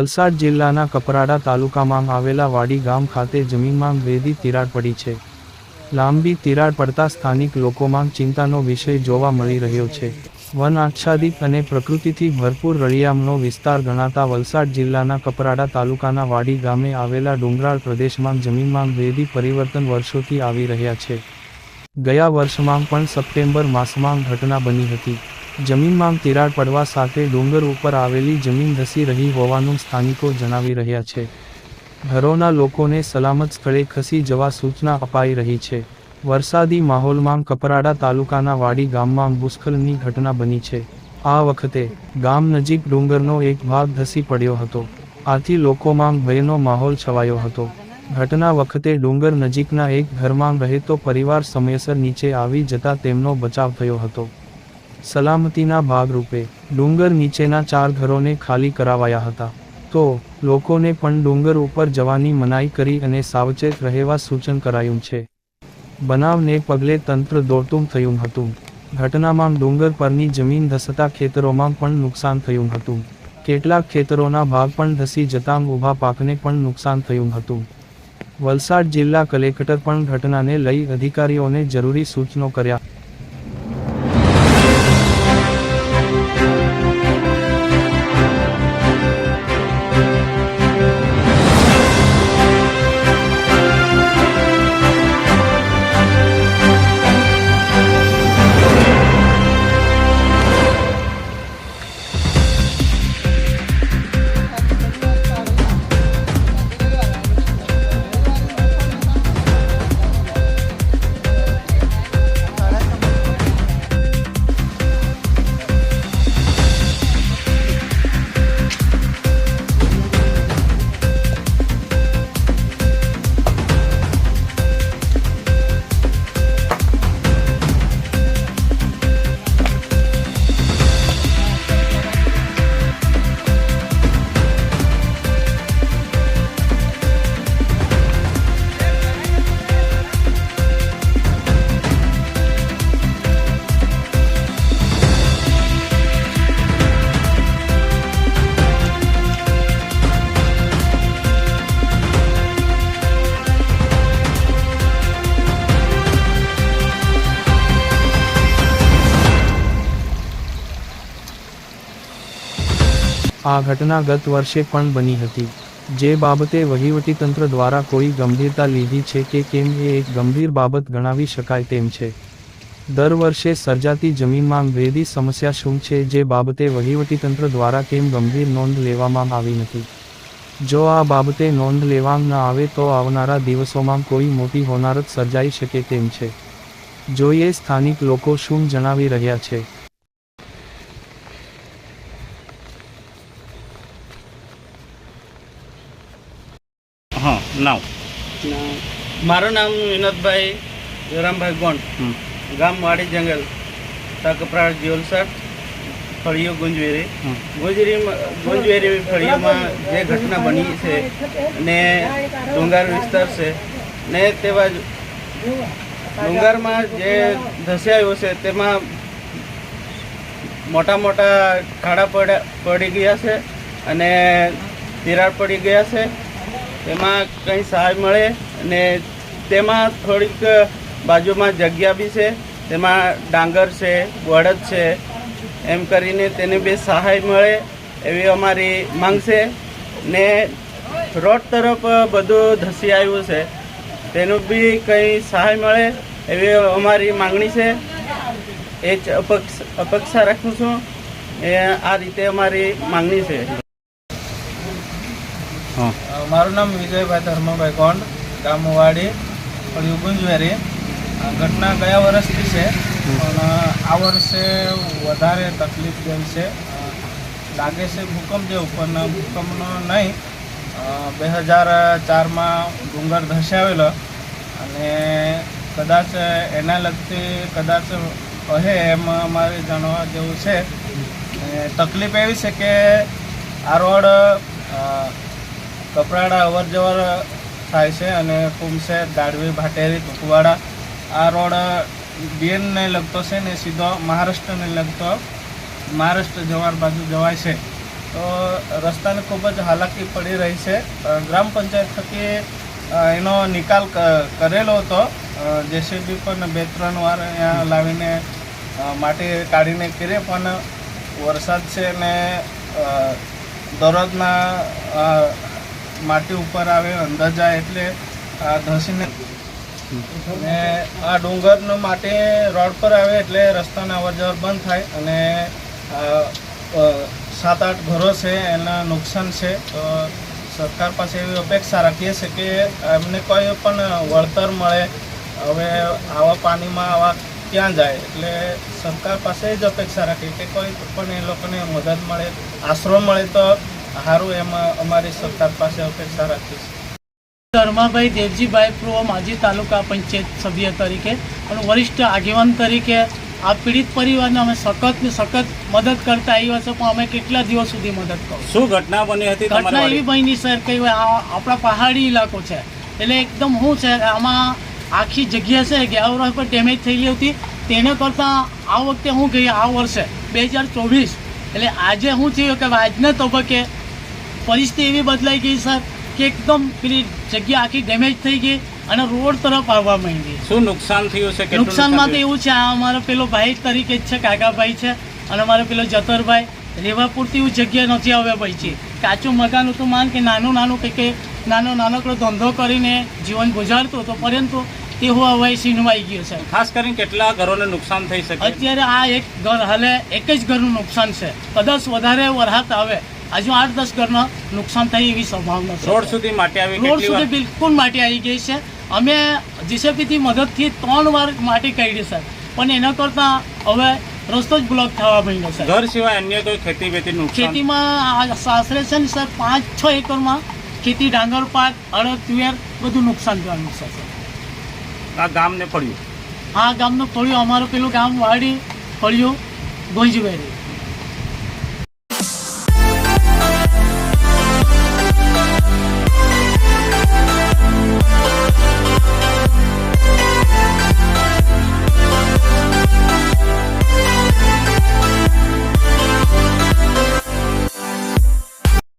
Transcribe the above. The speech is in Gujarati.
વલસાડ જિલ્લાના કપરાડા તાલુકામાં આવેલા વાડી ગામ ખાતે જમીનમાં વેદી તિરાડ પડી છે. લાંબી તિરાડ પડતા સ્થાનિક લોકોમાં ચિંતાનો વિષય જોવા મળી રહ્યો છે. વન આચ્છાદિત અને પ્રકૃતિથી ભરપૂર રળિયામનો વિસ્તાર ગણાતા વલસાડ જિલ્લાના કપરાડા તાલુકાના વાડી ગામે આવેલા ડુંગરાળ પ્રદેશમાં જમીનમાં વેદી પરિવર્તન વર્ષોથી આવી રહ્યા છે. ગયા વર્ષમાં પણ સપ્ટેમ્બર માસમાં ઘટના બની હતી. જમીનમાં તિરાડ પડવા સાથે ડુંગર ઉપર આવેલી જમીન ધસી રહી હોવાનું સ્થાનિકો જણાવી રહ્યા છે. ઘરોના લોકોને સલામત સ્થળે ખસી જવા સૂચના અપાઈ રહી છે. વરસાદી માહોલમાં કપરાડા તાલુકાના વાડી ગામમાં ભૂસ્ખલનની ઘટના બની છે. આ વખતે ગામ નજીક ડુંગરનો એક ભાગ ધસી પડ્યો હતો. આથી લોકોમાં ભયનો માહોલ છવાયો હતો. ઘટના વખતે ડુંગર નજીકના એક ઘરમાં રહેતો પરિવાર સમયસર નીચે આવી જતા તેમનો બચાવ થયો હતો. સલામતીના ભાગરૂપે ડુંગર નીચેના ચાર ઘરોને ખાલી કરાવાયા હતા. તો, લોકોને પણ ડુંગર ઉપર જવાની મનાઈ કરી અને સાવચેત રહેવા સૂચન કરાયું છે. બનાવને પગલે તંત્ર દોડતું થયું હતું. ઘટનામાં ડુંગર પરની જમીન ધસતા ખેતરોમાં પણ નુકસાન થયું હતું. કેટલાક ખેતરોના ભાગ પણ ધસી જતાં ઊભા પાકને પણ નુકસાન થયું હતું. વલસાડ જિલ્લા કલેક્ટર પણ ઘટનાને લઈ અધિકારીઓને જરૂરી સૂચનો કર્યા. આ ઘટના ગત વર્ષે પણ બની હતી, જે બાબતે વહીવટીતંત્ર દ્વારા કોઈ ગંભીરતા લીધી છે કે કેમ એ એક ગંભીર બાબત ગણાવી શકાય તેમ છે. દર વર્ષે સર્જાતી જમીનમાં વેદી સમસ્યા શું છે જે બાબતે વહીવટીતંત્ર દ્વારા કેમ ગંભીર નોંધ લેવામાં આવી નથી? જો આ બાબતે નોંધ લેવામાં ન આવે તો આવનારા દિવસોમાં કોઈ મોટી હોનારત સર્જાઈ શકે તેમ છે. જોઈએ સ્થાનિક લોકો શું જણાવી રહ્યા છે. હા નામ મારું નામ વિનોદભાઈ જોરામભાઈ ગોંડ. ગામ વાડી જંગલ તકપરા જીવલસર ફળીઓ ગુંજવેરી. ગુંજરી ગુંજવેરી ફળીઓમાં જે ઘટના બની છે ને ડુંગાર વિસ્તાર છે ને તેવા ડુંગારમાં જે ધસ્યાયો છે તેમાં મોટા મોટા ખાડા પડી ગયા છે અને તિરાડ પડી ગયા છે તેમાં કંઈ સહાય મળે અને તેમાં થોડીક બાજુમાં જગ્યા બી છે, તેમાં ડાંગર છે બળદ છે, એમ કરીને તેને બી સહાય મળે એવી અમારી માંગ છે. ને રોડ તરફ બધું ધસી આવ્યું છે, તેનું બી કંઈ સહાય મળે એવી અમારી માંગણી છે. એ જ અપક્ષ, અપેક્ષા રાખું છું એ આ રીતે અમારી માંગણી છે. હા. મારું નામ વિજયભાઈ ધર્મભાઈ ગોંડ, ગામ વાડી ફળિયું ગુંજવેરી. ઘટના ગયા વર્ષથી છે, પણ આ વર્ષે વધારે તકલીફ જેમ છે. લાગે છે ભૂકંપ જેવું, પણ ભૂકંપનો નહીં. બે હજાર ચારમાં ડુંગર ધસાવેલો અને કદાચ એના લગતી કદાચ કહે એમ અમારે જાણવા જેવું છે. તકલીફ એવી છે કે આ રોડ કપરાડા અવર જવર થાય છે અને કુમસેર દાડવી ભાટેરી કુકવાડા આ રોડ બીએનને લગતો છે ને સીધો મહારાષ્ટ્રને લગતો મહારાષ્ટ્ર જવાર બાજુ જવાય છે. તો રસ્તાને ખૂબ જ હાલાકી પડી રહી છે. ગ્રામ પંચાયત થકી એનો નિકાલ કરેલો હતો. જેસીબી પણ બે ત્રણ વાર અહીંયા લાવીને માટી કાઢીને કરીએ પણ વરસાદ છે ને દરરોજના માટી ઉપર આવે, અંદર જાય એટલે આ ધસીને અને આ ડુંગરનો માટે રોડ પર આવે એટલે રસ્તાના અવર જવર બંધ થાય અને સાત આઠ ઘરો છે, એના નુકસાન છે. તો સરકાર પાસે એવી અપેક્ષા રાખીએ છીએ કે એમને કોઈ પણ વળતર મળે. હવે આવા પાણીમાં આવા ક્યાં જાય? એટલે સરકાર પાસે જ અપેક્ષા રાખીએ કે કોઈ પણ એ લોકોને મદદ મળે, આશરો મળે તો સારું એમાં અમારી સરકાર પાસે અપેક્ષા છીએ ધર્માભાઈ દેવજીભાઈ પૂર્વ માજી તાલુકા પંચાયત સભ્ય તરીકે અને વરિષ્ઠ આગેવાન તરીકે આ પીડિત પરિવારને અમે સખત ને સખત મદદ કરતા આવ્યા છે પણ અમે કેટલા દિવસ સુધી મદદ કરો શું ઘટના બની હતી ઘટના એવી બની સર કે આપણા પહાડી ઇલાકો છે. એટલે એકદમ શું છે આમાં આખી જગ્યા છે ગયા વર્ષ પર ડેમેજ થયેલી હતી. તેને કરતાં આ વખતે હું ગઈ આ વર્ષે બે હજાર ચોવીસ. એટલે આજે હું થયું કે આજના તબક્કે પરિસ્થિતિ એવી બદલાઈ ગઈ સર કે એકદમ પેલી જગ્યા આખી ડેમેજ થઈ ગઈ અને રોડ તરફ આવવા માંડી. શું નુકસાન થયું છે? નુકસાનમાં તો એવું છે આ અમારો પેલો ભાઈ તરીકે જ છે કાકાભાઈ છે અને અમારો પેલો જતરભાઈ. રહેવા પૂરતી એવું જગ્યા નથી હવે ભાઈ છે કાચું મકાન હતું માન કે નાનું નાનું કંઈક કંઈ નાનો નાનકડો ધંધો કરીને જીવન ગુજારતો હતો પરંતુ તે હવે સીનવાઈ ગયો છે. ખાસ કરીને કેટલા ઘરોને નુકસાન થઈ શકે? અત્યારે આ એક ઘર હાલે એક જ ઘરનું નુકસાન છે. કદાચ વધારે વરસાદ આવે હજુ આઠ દસ ઘરના નુકસાન થાય એવી સંભાવના છે. રોડ સુધી માટી આવી રોડ સુધી બિલકુલ માટી આવી ગઈ છે. અમે જીસીપીથી મદદથી ત્રણ વાર માટી કાઢી સર પણ એના કરતાં હવે રસ્તો જ બ્લોક થવા માંડ્યો છે. ઘર સિવાય અન્ય કોઈ ખેતી વેતી ખેતીમાં આ સાસરે છે ને સર પાંચ છ એકરમાં ખેતી ડાંગર પાક અડદ તુવેર બધું નુકસાન થવાનું છે આ ગામને પડ્યું? આ ગામનું પડ્યું. અમારું પેલું ગામ વાડી ફળિયું ગોંજવેરી.